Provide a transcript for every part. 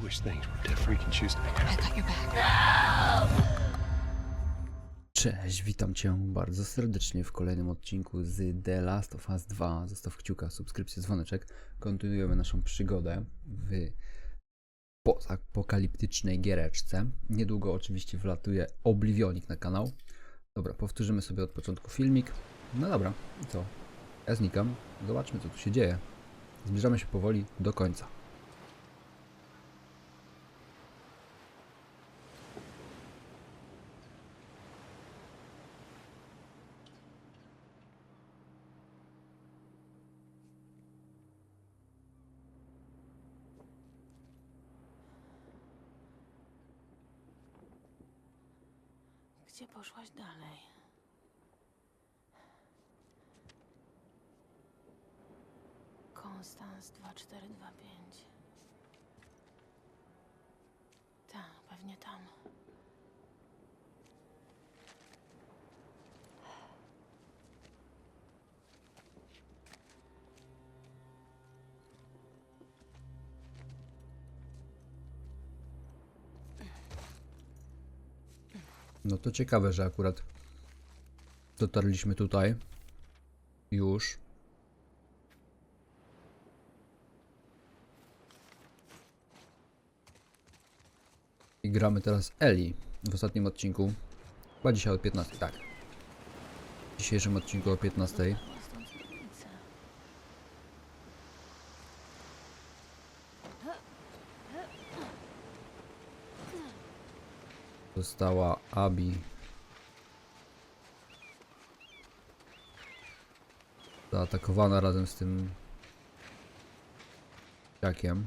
I wish things were different. We can choose to be I happy. got your back. Cześć, witam Cię bardzo serdecznie w kolejnym odcinku z The Last of Us 2. Zostaw kciuka, subskrypcję, dzwoneczek. Kontynuujemy naszą przygodę w pozapokaliptycznej giereczce. Niedługo oczywiście wlatuje Oblivionik na kanał. Dobra, powtórzymy sobie od początku filmik. No dobra, i co? Ja znikam. Zobaczmy co tu się dzieje. Zbliżamy się powoli do końca. Gdzie poszłaś dalej? Konstans 2425. Tak, pewnie tam. No to ciekawe, że akurat dotarliśmy tutaj. Już. I gramy teraz Eli w ostatnim odcinku. Chyba dzisiaj o 15, tak. W dzisiejszym odcinku o 15. Jest tą cyrylicę. Została Abi. Zaatakowana razem z tym jakiem.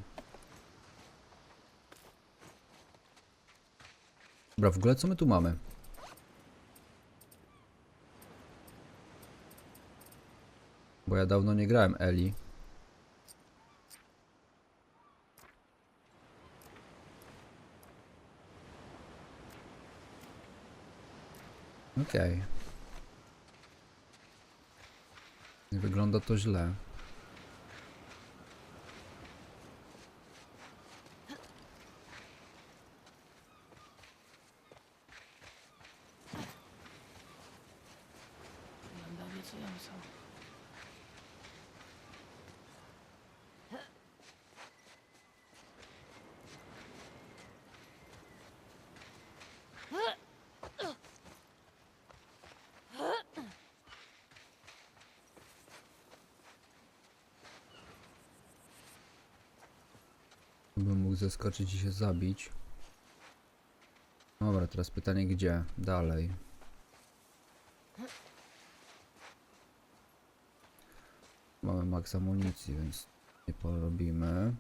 Dobra, w ogóle co my tu mamy? Bo ja dawno nie grałem Eli. Okej. Nie wygląda to źle. Wygląda obiecująco. Bym mógł zeskoczyć i się zabić. Dobra, teraz pytanie gdzie? Dalej. Mamy max amunicji, więc nie porobimy.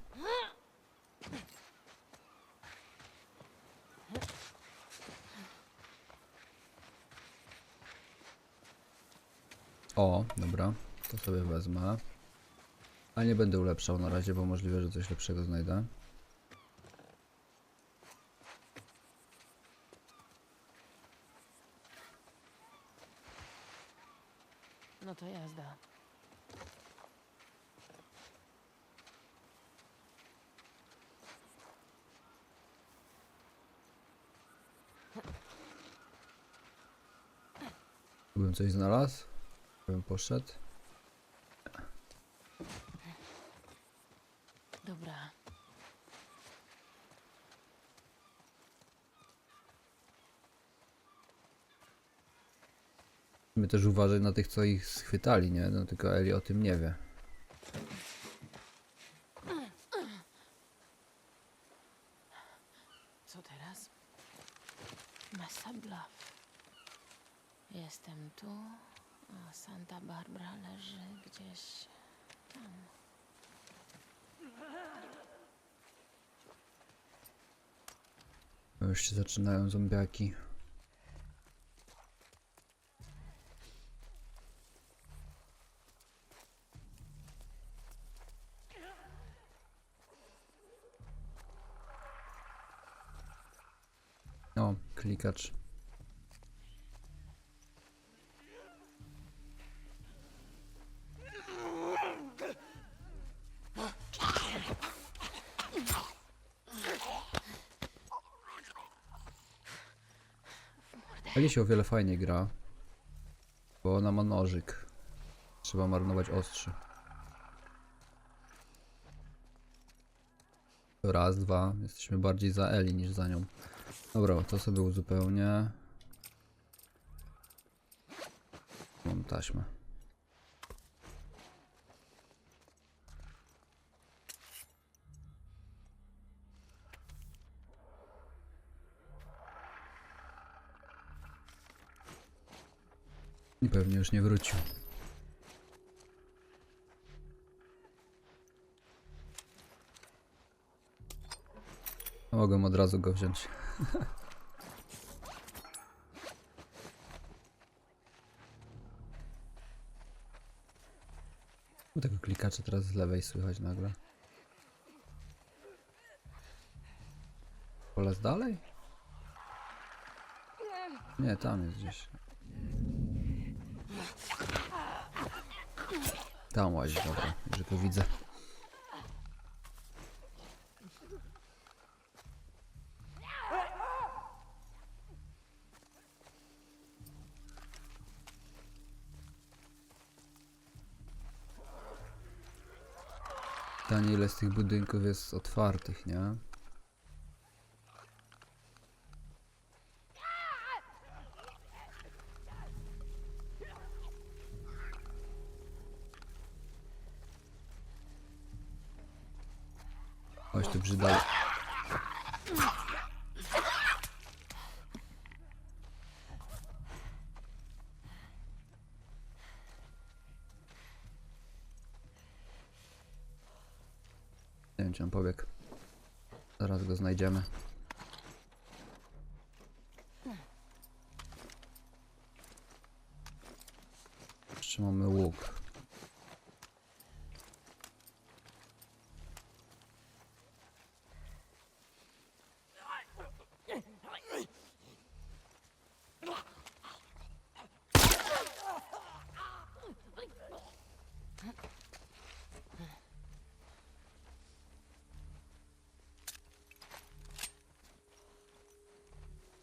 O, dobra, to sobie wezmę. A nie będę ulepszał na razie, bo możliwe, że coś lepszego znajdę. No to jazda. Bym coś znalazł? Bym poszedł. Dobra. My też uważaj na tych, co ich schwytali, nie? No tylko Eli o tym nie wie. Co teraz? Mesa Bluff. Jestem tu, a Santa Barbara leży gdzieś tam. No Już się zaczynają zombiaki. O, klikacz. Ali się o wiele fajniej gra. Bo ona ma nożyk. Trzeba marnować ostrze. Raz, dwa. Jesteśmy bardziej za Eli niż za nią. Dobra, to sobie uzupełnię. Mam taśmę. Pewnie już nie wrócił. Mogłem od razu go wziąć. U tego klikacza teraz z lewej słychać nagle. Polec dalej? Nie, tam jest gdzieś. Tam łazi, dobra, że go widzę. Pytanie ile z tych budynków jest otwartych, nie? Chodź tu brzydal. Nie wiem, on pobiegł. Zaraz go znajdziemy. Jeszcze mamy łuk.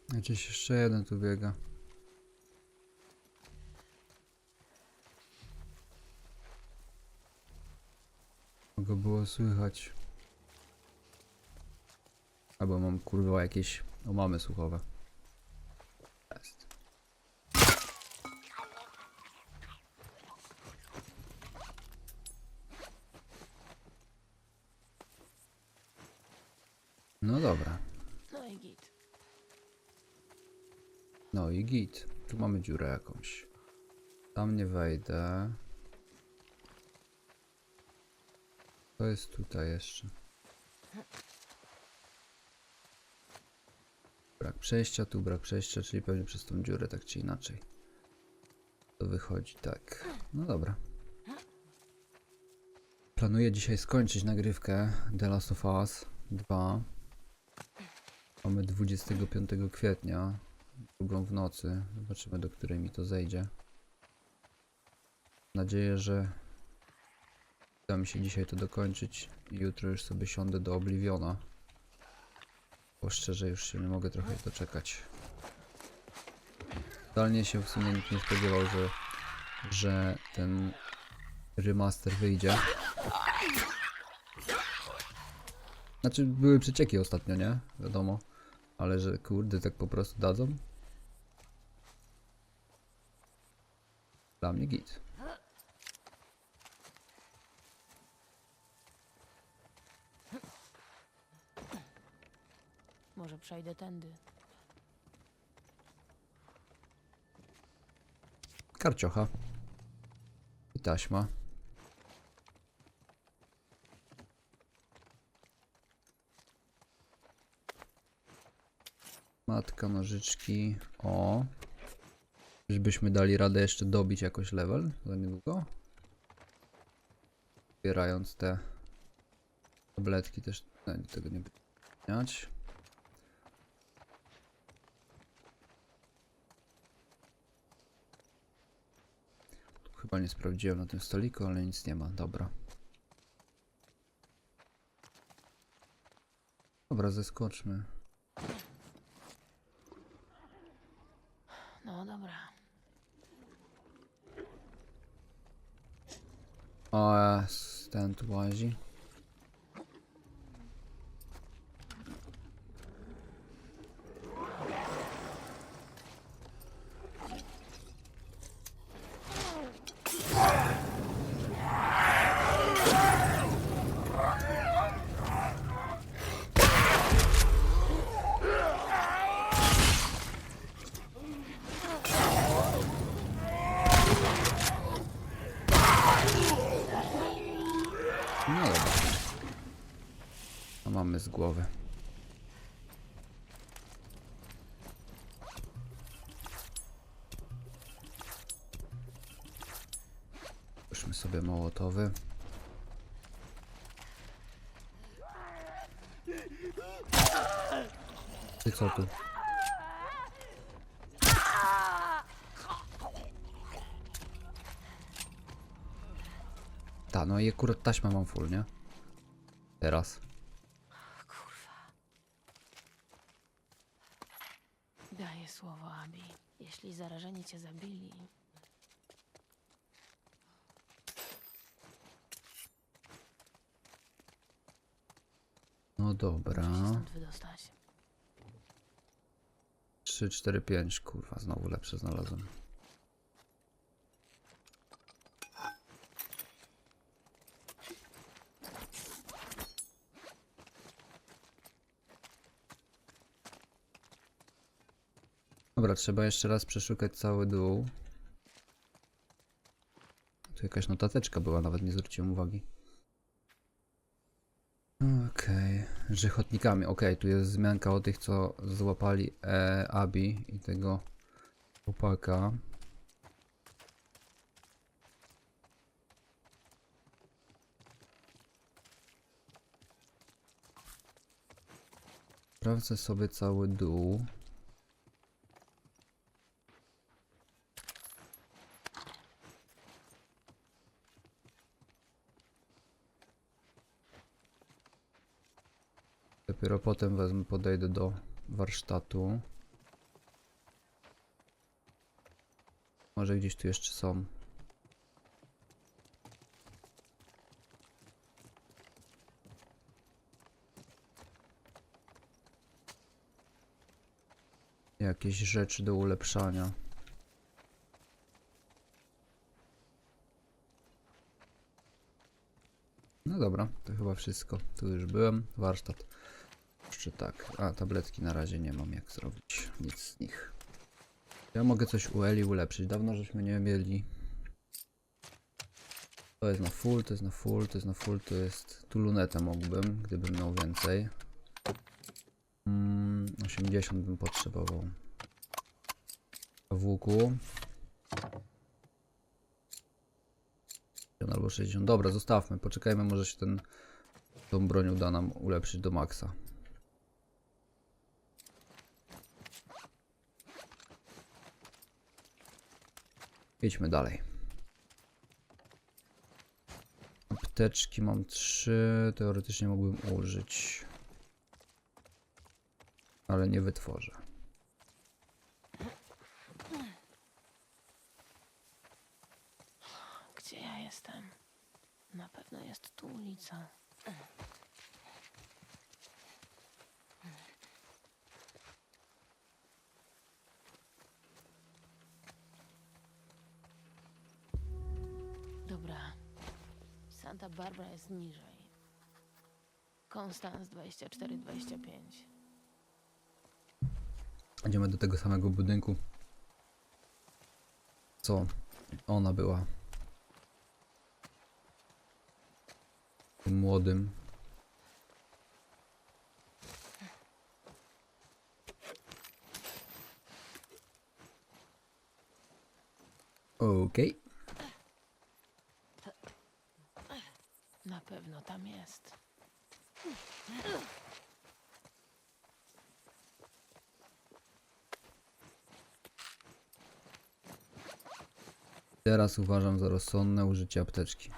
Gdzieś jeszcze jeden tu biega. Go było słychać. Albo mam kurwa jakieś omamy słuchowe. Jest. No dobra. No i git. No i git. Tu mamy dziurę jakąś. Tam nie wejdę. To jest tutaj jeszcze. Brak przejścia, tu brak przejścia, czyli pewnie przez tą dziurę, tak czy inaczej. To wychodzi tak. No dobra. Planuję dzisiaj skończyć nagrywkę The Last of Us 2. Mamy 25 kwietnia drugą w nocy. Zobaczymy, do której mi to zejdzie. Mam nadzieję, że uda mi się dzisiaj to dokończyć i jutro już sobie siądę do Obliviona. Bo szczerze już się nie mogę trochę doczekać. Totalnie się w sumie nikt nie spodziewał, że, że ten remaster wyjdzie. Znaczy były przecieki ostatnio, nie? Wiadomo. Ale że kurde tak po prostu dadzą? Dla mnie git. Może przejdę tędy. Karciocha. I taśma. Matka, nożyczki. O. Żebyśmy dali radę jeszcze dobić jakoś level za niedługo. Zbierając te tabletki też no, tego nie będę zmieniać. Chyba nie sprawdziłem na tym stoliku, ale nic nie ma. Dobra. Dobra, zeskoczmy. O, jest, ten tu łazi. No dobra. To mamy z głowy. Puszmy sobie mołotowy. Ty co tu? Ta, no i akurat taśmę mam full, nie? Teraz. Daję słowo Abi. Jeśli zarażeni cię zabili, No dobra. musi się stąd wydostać. 3, 4, 5, kurwa, znowu lepsze znalazłem. Dobra, trzeba jeszcze raz przeszukać cały dół. Tu jakaś notateczka była, nawet nie zwróciłem uwagi. Okej, żechotnikami. Okej, tu jest wzmianka o tych, co złapali e, Abi i tego chłopaka. Sprawdzę sobie cały dół. Dopiero potem wezmę, podejdę do warsztatu. Może gdzieś tu jeszcze są. Jakieś rzeczy do ulepszania. No dobra, to chyba wszystko. Tu już byłem. Warsztat. Jeszcze tak. A, tabletki na razie nie mam jak zrobić. Nic z nich. Ja mogę coś u Eli ulepszyć. Dawno żeśmy nie mieli. To jest na full, to jest na full, to jest na full, to jest... Tu lunetę mógłbym, gdybym miał więcej. Mm, 80 bym potrzebował. W łuku. Albo 60. Dobra, zostawmy. Poczekajmy, może się ten tą bronią da nam ulepszyć do maksa. Idźmy dalej. Apteczki mam trzy, teoretycznie mógłbym użyć. Ale nie wytworzę. Gdzie ja jestem? Na pewno jest tu ulica. Santa Barbara jest niżej. Konstans 24-25. Idziemy do tego samego budynku. Co ona była. Młodym. Okej. Na pewno tam jest. Teraz uważam za rozsądne użycie apteczki.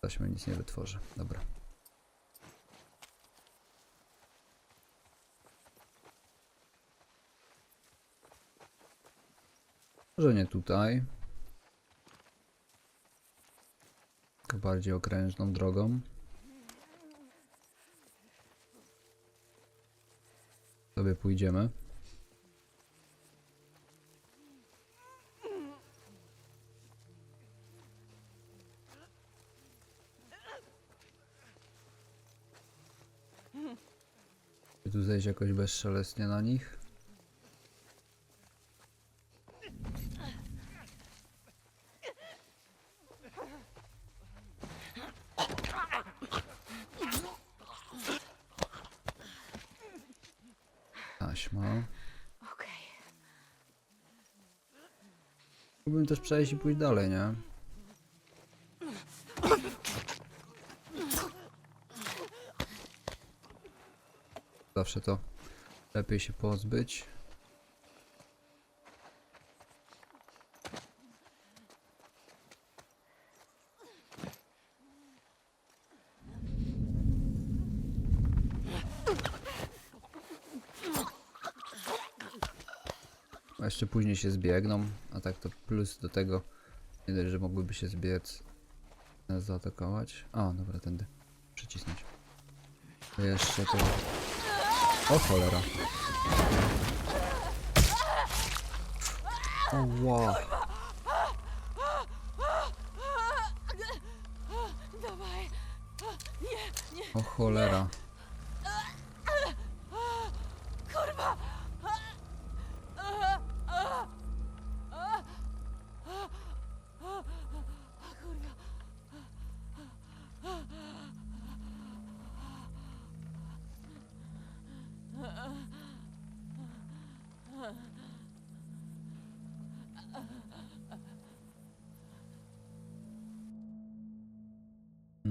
Taśmy nic nie wytworzy. Dobra. Może nie tutaj. Tylko bardziej okrężną drogą. Sobie pójdziemy. Tu zejść jakoś bezszelestnie na nich? Taśma. Okej. Mógłbym też przejść i pójść dalej, nie? Zawsze to lepiej się pozbyć. Jeszcze później się zbiegną, a tak to plus do tego, nie dość, że mogłyby się zbiec, nas zaatakować. A, dobra, tędy przycisnąć. To jeszcze to... O cholera. O wow. O cholera.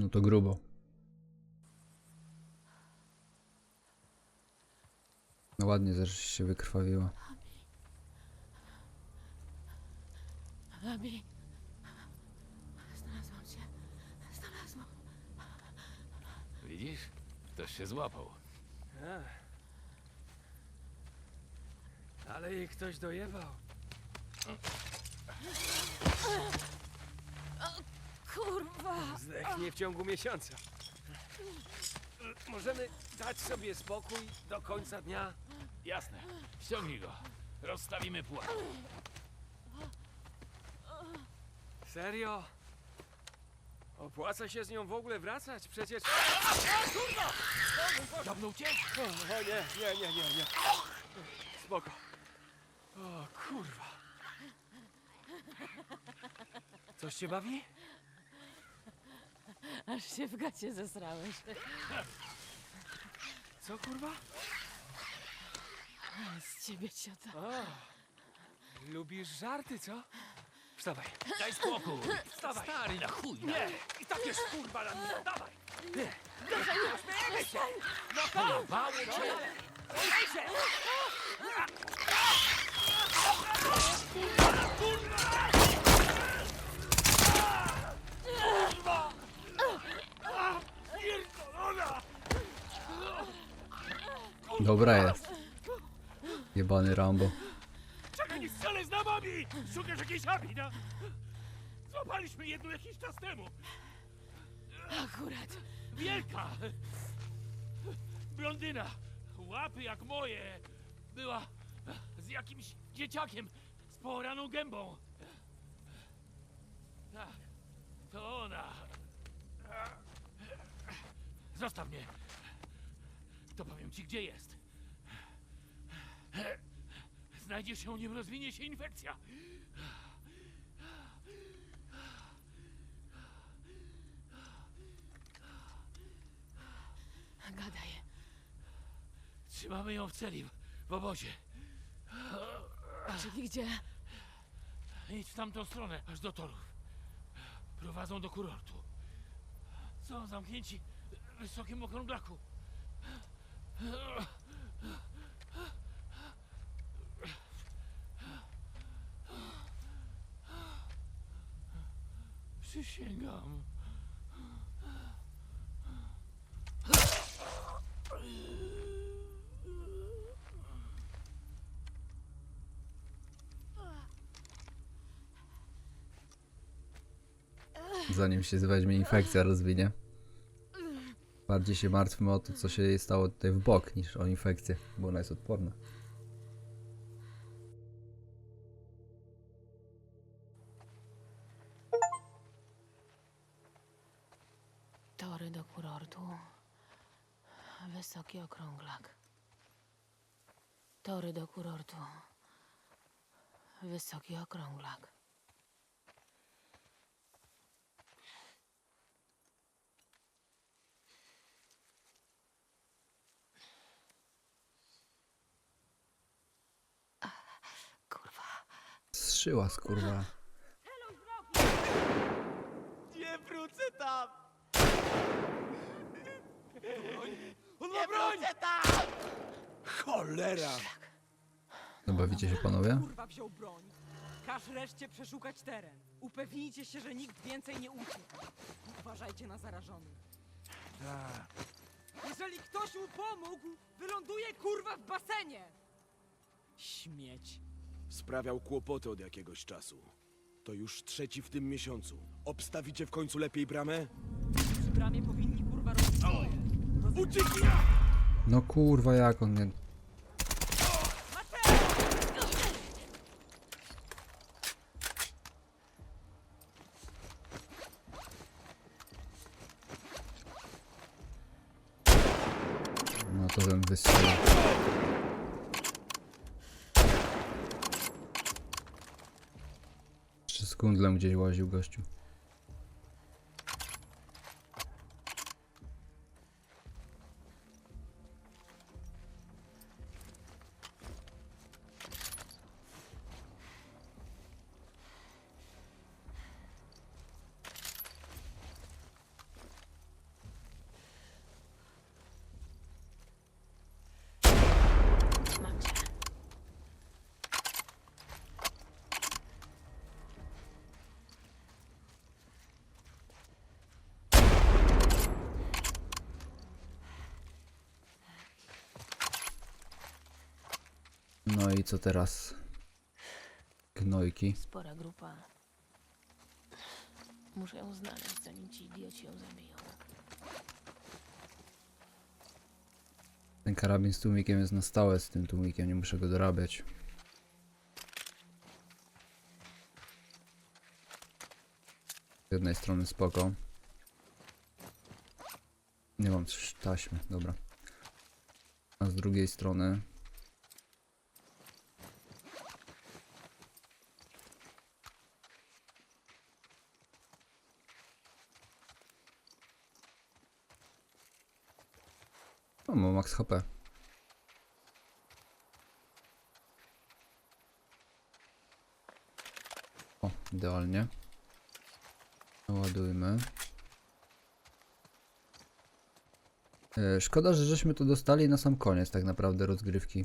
No to grubo. No ładnie też się wykrwawiła. Abi. Znalazłam cię. Znalazłam. Widzisz? Ktoś się złapał. Ale jej ktoś dojebał. Kurwa! Zdechnie w ciągu miesiąca. Możemy dać sobie spokój do końca dnia? Jasne. Ściągnij go. Rozstawimy pułap. Serio? Opłaca się z nią w ogóle wracać? Przecież... Dobnął cię? O, o nie, nie, nie, nie, nie. Spoko. O kurwa. Coś cię bawi? Aż się w gacie zesrałeś. Co kurwa? Z ciebie ciota. O, lubisz żarty, co? Wstawaj. Daj spokój. Wstawaj. Stary, na chuj. Nie! I tak jest kurwa na mnie. Dawaj! Nie! Pojebało cię. Dobra jest. Jebany Rambo. Czekaj, nie strzelaj z nami! Szukasz jakiejś abi, no? Złapaliśmy jedną jakiś czas temu. Akurat. Wielka! Blondyna. Łapy jak moje. Była z jakimś dzieciakiem z poraną gębą. Tak, to ona. Zostaw mnie. To powiem ci, gdzie jest. Znajdziesz ją, nim rozwinie się infekcja. Gadaj. Trzymamy ją w celi, w obozie. Czyli gdzie? Idź w tamtą stronę, aż do torów. Prowadzą do kurortu. Są zamknięci w wysokim okrąglaku. Przysięgam. Zanim się weźmie infekcja rozwinie. Bardziej się martwmy o to, co się jej stało tutaj w bok, niż o infekcję, bo ona jest odporna. Tory do kurortu. Wysoki okrąglak. Tory do kurortu. Wysoki okrąglak. Kurwa. Zszyła skurwa. Nie wrócę tam! Ma broń! tam! Cholera! No bawicie się panowie? Kurwa wziął broń. Każ reszcie przeszukać teren. Upewnijcie się, że nikt więcej nie uciekł. Uważajcie na zarażonych. Jeżeli ktoś mu pomógł, wyląduje kurwa w basenie! Śmieć. Sprawiał kłopoty od jakiegoś czasu. To już trzeci w tym miesiącu. Obstawicie w końcu lepiej bramę? Przy bramie powinni kurwa robić swoje. No kurwa jak on nie... No to ten wystrzelił. Jeszcze z kundlem gdzieś łaził gościu. No i co teraz? Gnojki. Spora grupa. Muszę ją znaleźć, zanim ci idioci ją zabiją. Ten karabin z tłumikiem jest na stałe z tym tłumikiem, nie muszę go dorabiać. Z jednej strony spoko. Nie mam taśmy, dobra. A z drugiej strony... O, mam max HP. O, idealnie. Ładujmy. E, Szkoda, że żeśmy to dostali na sam koniec tak naprawdę rozgrywki.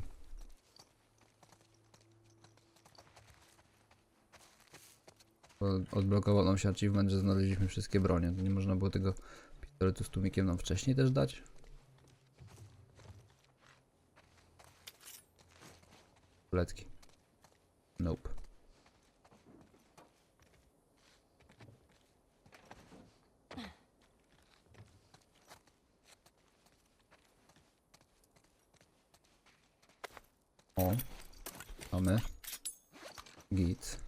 Odblokował nam się achievement, że znaleźliśmy wszystkie bronie. To nie można było tego pistoletu z tłumikiem nam wcześniej też dać? Letki. Nope. O. Mamy. Git.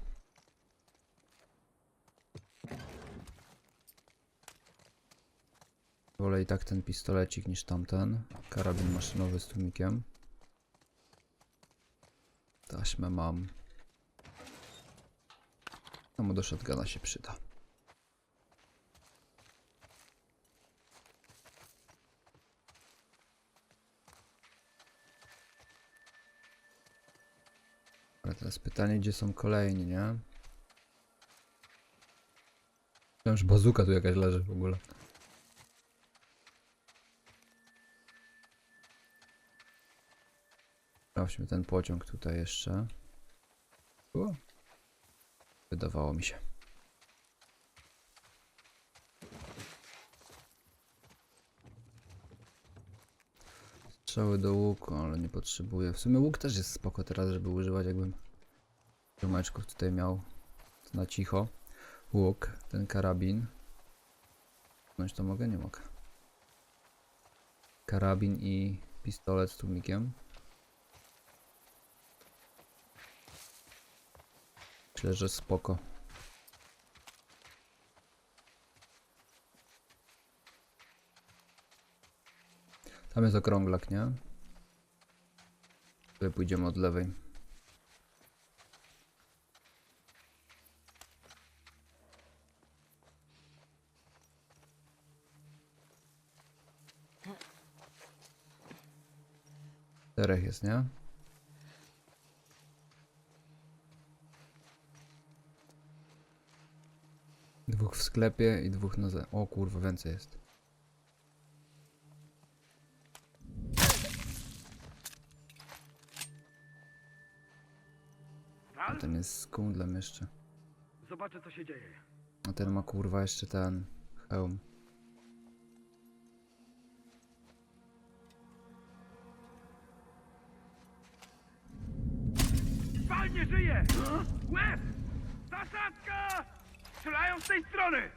Wolę i tak ten pistolecik niż tamten. Karabin maszynowy z tłumikiem. Taśmę mam. No mu do shotguna się przyda. Ale teraz pytanie, gdzie są kolejni, nie? Że bazuka tu jakaś leży w ogóle. Sprawdźmy ten pociąg tutaj jeszcze. Wydawało mi się. Strzały do łuku, ale nie potrzebuję. W sumie łuk też jest spoko teraz, żeby używać, jakbym ziomeczków tutaj miał na cicho. Łuk, ten karabin. Pchnąć to mogę? Nie mogę. Karabin i pistolet z tłumikiem. Myślę, że spoko. Tam jest okrąglak, nie? Tutaj pójdziemy od lewej. Czterech jest, nie? Dwóch w sklepie i dwóch na ze... O kurwa, więcej jest. A ten jest z kundlem jeszcze. Zobaczę, co się dzieje. A ten ma kurwa jeszcze ten hełm. Pal nie żyje! Łeb! Strzelają z tej strony!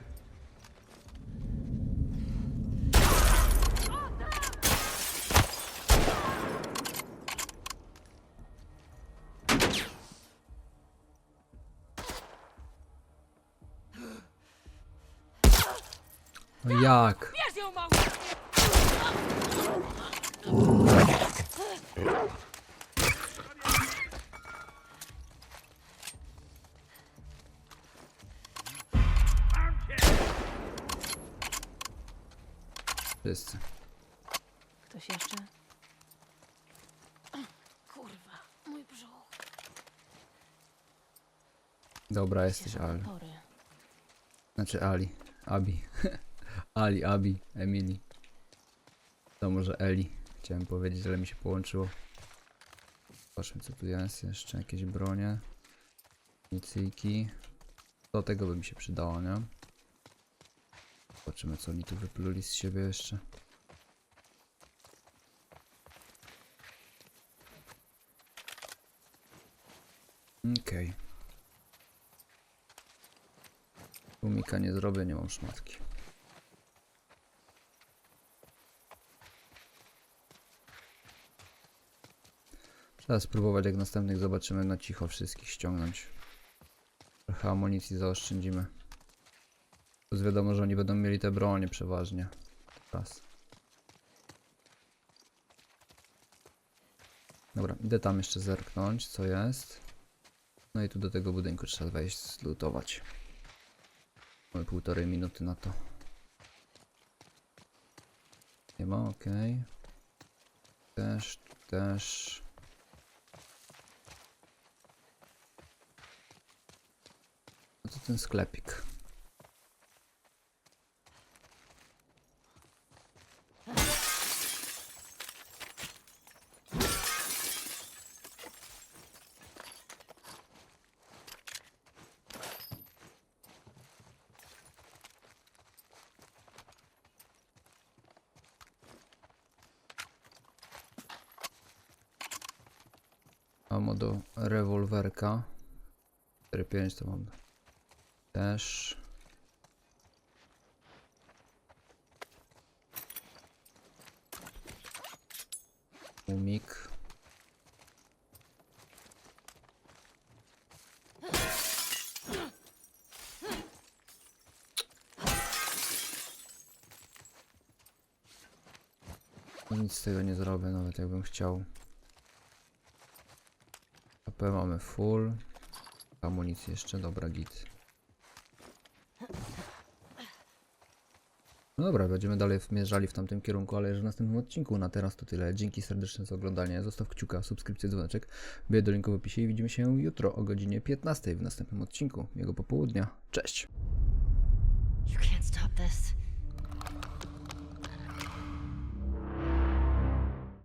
No jak? Wszyscy. Ktoś jeszcze? Kurwa, mój brzuch. Dobra, jesteś Ali. Pory. Znaczy Ali. Abi. Ali, Abi, Emily. To może Eli. Chciałem powiedzieć, ale mi się połączyło. Zobaczmy co tu jest. Jeszcze jakieś bronie. Micyjki. Do tego by mi się przydało, nie? Zobaczymy co oni tu wypluli z siebie jeszcze. Okej. Umika nie zrobię, nie mam szmatki. Trzeba spróbować jak następnych zobaczymy na cicho wszystkich ściągnąć. Trochę amunicji zaoszczędzimy. Plus wiadomo, że oni będą mieli te bronie przeważnie. Raz. Dobra, idę tam jeszcze zerknąć, co jest. No i tu do tego budynku trzeba wejść, zlutować. Mamy półtorej minuty na to. Nie ma, okej. Też, tu też. No to ten sklepik. Amo do rewolwerka. 4-5 to mam. Też. Umik. Nic z tego nie zrobię, nawet jakbym chciał. AP mamy full. Amunicji jeszcze, dobra git. No dobra, będziemy dalej zmierzali w tamtym kierunku, ale już w następnym odcinku. Na teraz to tyle. Dzięki serdeczne za oglądanie. Zostaw kciuka, subskrypcję, dzwoneczek. Wbiję do linku w opisie i widzimy się jutro o godzinie 15 w następnym odcinku. Miłego popołudnia. Cześć!